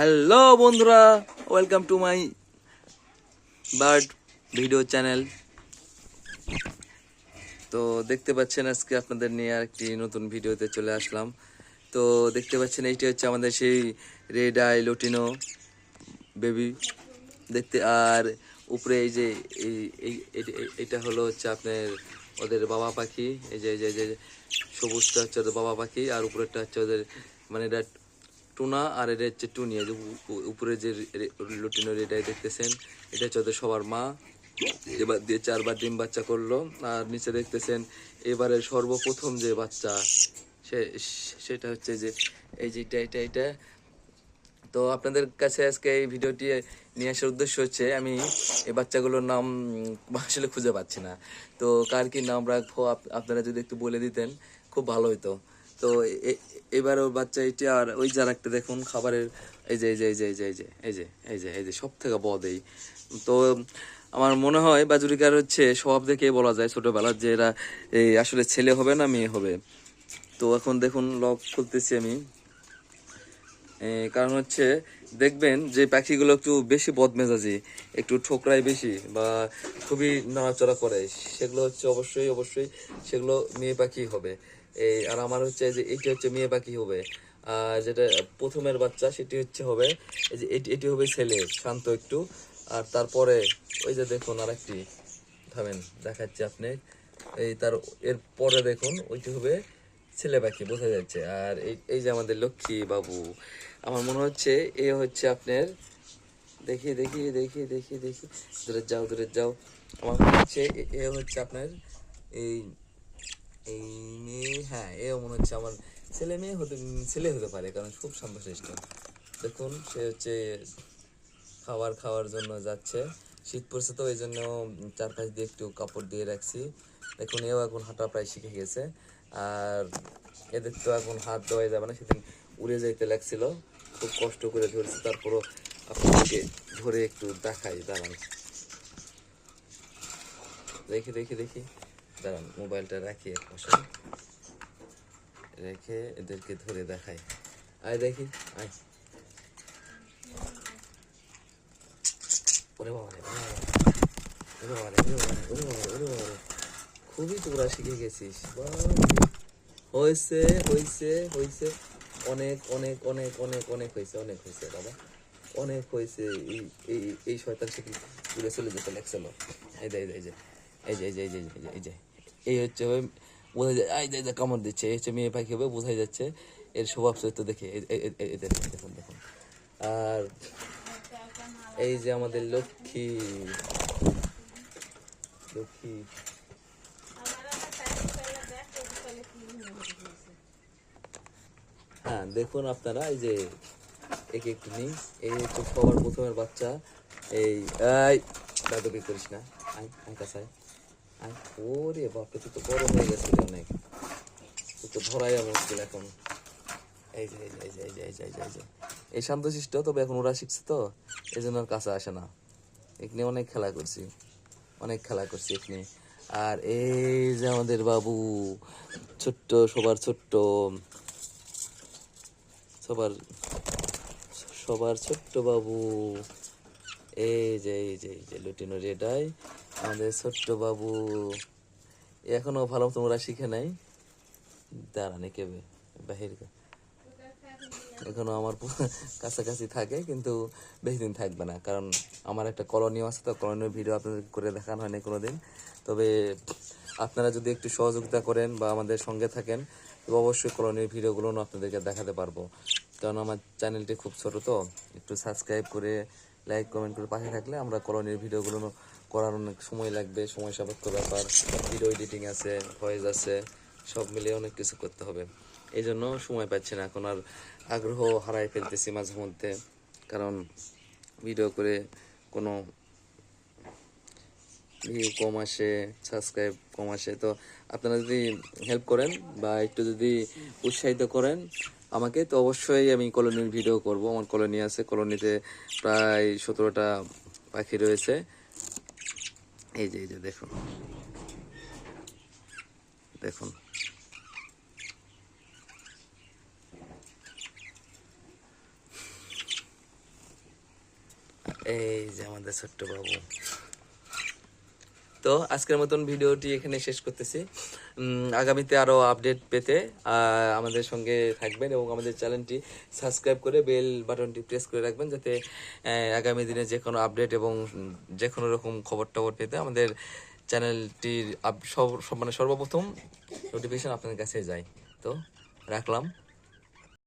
Hello বন্ধুরা। Welcome to my bird video channel তো দেখতে পাচ্ছেন, আজকে আপনাদের নিয়ে আরেকটি নতুন ভিডিওতে চলে আসলাম। তো দেখতে পাচ্ছেন, এইটি হচ্ছে আমাদের সেই রেড আই লোটিনো বেবি দেখতে, আর উপরে এই যে এই, এটা হলো হচ্ছে আপনার ওদের বাবা পাখি। এই যে এই যে এই যে, সবুজটা হচ্ছে ওদের বাবা পাখি, আর উপরেরটা হচ্ছে ওদের মানে এটা টুনা আর এটা হচ্ছে টুনি যে উপরে যে লুটিনো রেডাই দেখতেছেন। এটা হচ্ছে সবার মা। এবার দিয়ে চারবার ডিম বাচ্চা করল। আর নিচে দেখতেছেন, এবারে সর্বপ্রথম যে বাচ্চা, সে সেটা হচ্ছে যে, এই যে এটা এটা এটা। তো আপনাদের কাছে আজকে এই ভিডিওটি নিয়ে আসার উদ্দেশ্য হচ্ছে, আমি এই বাচ্চাগুলোর নাম আসলে খুঁজে পাচ্ছি না। তো কার কি নাম রাখব, আপ- আপনারা যদি একটু বলে দিতেন, খুব ভালো হতো তো এবার ওর বাচ্চা এটি আর ওই যার একটা দেখুন, খাবারের এই যে এই যে এই যে এই যে এই যে এই যে এই যে এই যে সব থেকে বদ এই। তো আমার মনে হয় বাজুরিকার হচ্ছে স্বভাব দেখে বলা যায় ছোটোবেলার যে এরা, এই আসলে ছেলে হবে না, মেয়ে হবে। তো এখন দেখুন, লক খুলতেছি আমি। কারণ হচ্ছে দেখবেন যে পাখিগুলো একটু বেশি বদমেজাজি, একটু ঠোকরায় বেশি বা খুবই নড়াচড়া করে, সেগুলো হচ্ছে অবশ্যই অবশ্যই সেগুলো মেয়ে পাখি হবে। এই আর আমার হচ্ছে যে এটি হচ্ছে মেয়ে পাখি হবে। আর যেটা প্রথমের বাচ্চা সেটি হচ্ছে হবে, এই যে এটি এটি হবে ছেলে, শান্ত একটু। আর তারপরে ওই যে দেখুন আর একটি থামেন, দেখাচ্ছি আপনি এই তার, এর পরে দেখুন, ওইটি হবে ছেলে পাখি বোঝা যাচ্ছে। আর এই যে আমাদের লক্ষ্মী বাবু, আমার মনে হচ্ছে এ হচ্ছে আপনার, দেখি দেখি দেখি দেখি দেখি, দূরে যাও দূরে যাও। আমার মনে হচ্ছে এ- এ হচ্ছে আপনার, এই এই মেয়ে হ্যাঁ এও মনে হচ্ছে আমার ছেলে মেয়ে হতে, ছেলে হতে পারে, কারণ খুব শান্তশিষ্ট দেখুন, সে হচ্ছে খাবার খাওয়ার জন্য যাচ্ছে। শীত পড়ছে তো, এই জন্য চারপাশ দিয়ে একটু কাপড় দিয়ে রাখছি। দেখুন, এও এখন হাঁটা প্রায় শিখে গেছে। আর এদের তো এখন হাত দেওয়া যাবে না সেদিন উড়ে যাইতে লাগছিল। খুব কষ্ট করে ধরছি তারপরও আপনাদেরকে ধরে একটু দেখাই দাঁড়ান। দেখি দেখি দেখি। দাঁড়ান মোবাইলটা রাখি এক পাশে রেখে এদেরকে ধরে দেখাই। আয় দেখি আয়। ওরে বাবা রে, ওরে বাবা রে, ওরে বাবা রে, ওরে বাবা রে, ওরে বাবা রে। খুবই তোরা শিখে গেছিস। হয়েছে হয়েছে হয়েছে। অনেক অনেক অনেক অনেক অনেক হয়েছে অনেক হয়েছে, বাবা। অনেক হয়েছে। এই এই এই শয়তান শিখি দূরে চলে যেতে লাগছিল এই যে এই যে এই যে এই যে এই যে এই যে, এই হচ্ছে বোঝা যায় এই যে কামড় দিচ্ছে। এই হচ্ছে মেয়ে পাখি হবে, বোঝাই যাচ্ছে। এর স্বভাব চরিত্র দেখে দেখুন দেখুন। আর এই যে আমাদের লক্ষ্মী লক্ষ্মী। হ্যাঁ দেখুন আপনারা, এই যে এক একটু নিই এই হচ্ছে সবার প্রথমের বাচ্চা, এই এই, দাদুকে করিস না। আয় আয় কাছায় আয়। ওরে বাপরে, তুই তো বড় হয়ে গেছিস অনেক। তুই তো ধরাই মুশকিল এখন। এই যে এই যে এই যে এই যে এই যে এই যে এই যে। এই শান্তশিষ্ট, তবে এখন ওরা শিখছে তো, এই জন্য কাছে আসে না। এখানে অনেক খেলা করছি। অনেক খেলা করছি এখানে। আর এই যে আমাদের বাবু, ছোট্ট, সবার ছোট্ট সবার সবার ছোট্ট বাবু এই যে এই যে এই যে, লুটিনো রেডাই আমাদের ছোট্ট বাবু এখনও ভালো তোমরা শিখে নাই। দাঁড়ানি কেবে বাহির এখনও আমার কাছাকাছি থাকে, কিন্তু বেশি দিন থাকবে না। কারণ আমার একটা কলোনিও আছে, তো কলোনির ভিডিও আপনাদের করে দেখানো হয়নি কোনো দিন তবে আপনারা যদি একটু সহযোগিতা করেন বা আমাদের সঙ্গে থাকেন তবে অবশ্যই কলোনির ভিডিওগুলো আপনাদেরকে দেখাতে পারব। কারণ আমার চ্যানেলটি খুব ছোট তো, একটু সাবস্ক্রাইব করে লাইক কমেন্ট করে পাশে থাকলে আমরা কলোনির ভিডিওগুলো করার অনেক সময় লাগবে, সময় সাপেক্ষ ব্যাপার ভিডিও এডিটিং আছে ভয়েস আছে, সব মিলিয়ে অনেক কিছু করতে হবে। এই জন্য সময় পাচ্ছি না, এখন আর আগ্রহ হারাই ফেলতেছি মাঝে মধ্যে, কারণ ভিডিও করে কোনো ভিউ কম আসে সাবস্ক্রাইব কম আসে। তো আপনারা যদি হেল্প করেন বা একটু যদি উৎসাহিত করেন আমাকে, তো অবশ্যই আমি কলোনির ভিডিও করব। আমার কলোনি আছে, কলোনিতে প্রায় সতেরোটা পাখি রয়েছে। এই যে এই যে, দেখুন। দেখুন। এই যে আমাদের ছোট্ট বাবু। তো আজকের মতন ভিডিওটি এখানে শেষ করতেছি। আগামীতে আরও আপডেট পেতে আমাদের সঙ্গে থাকবেন এবং আমাদের চ্যানেলটি সাবস্ক্রাইব করে বেল বাটনটি প্রেস করে রাখবেন যাতে আগামী দিনে যে কোনো আপডেট এবং যে কোনো রকম খবর টবর পেতে আমাদের চ্যানেলটির মানে সর্বপ্রথম নোটিফিকেশন আপনাদের কাছে যায়। তো, রাখলাম।